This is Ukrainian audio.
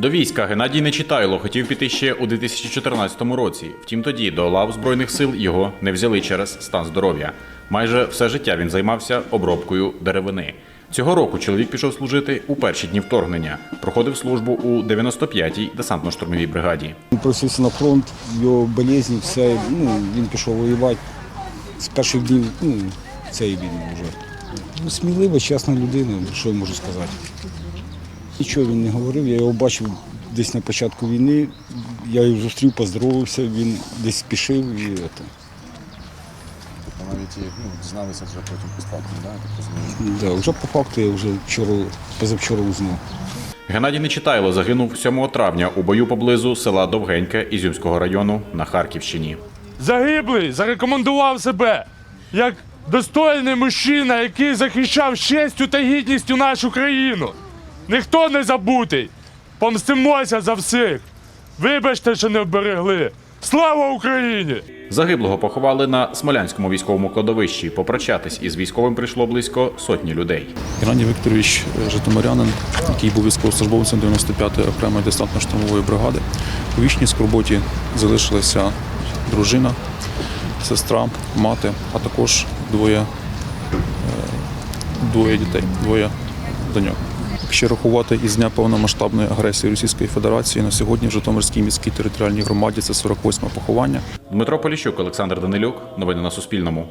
До війська Геннадій Нечитайло хотів піти ще у 2014 році. Втім, тоді до лав збройних сил його не взяли через стан здоров'я. Майже все життя він займався обробкою деревини. Цього року чоловік пішов служити у перші дні вторгнення. Проходив службу у 95-й десантно-штурмовій бригаді. Він просився на фронт, його болезні, все, ну, він пішов воювати. З перших днів, ну, цей він вже. Ну, смілива, чесна людина, що я можу сказати. Нічого він не говорив, я його бачив десь на початку війни, я його зустрів, поздоровався, він десь спішив і це. Навіть ну, дізналися вже потім по факту, да, так. Да, вже по факту я вже вчора, позавчора узнав. Геннадій Нечитайло загинув 7 травня у бою поблизу села Довгеньке Ізюмського району на Харківщині. Загиблий зарекомендував себе як достойний мужчина, який захищав честю та гідністю нашу країну. Ніхто не забутий. Помстимося за всіх. Вибачте, що не вберегли. Слава Україні! Загиблого поховали на Смолянському військовому кладовищі. Попрощатись із військовим прийшло близько сотні людей. Геннадій Вікторович Житомирянин, який був військовослужбовцем 95-ї окремої десантно-штурмової бригади. У вічній скорботі залишилася дружина, сестра, мати, а також двоє, е, двоє дітей, двоє доньок. Якщо рахувати із дня повномасштабної агресії Російської Федерації на сьогодні в Житомирській міській територіальній громаді це 48 поховання. Дмитро Поліщук, Олександр Данилюк. Новини на Суспільному.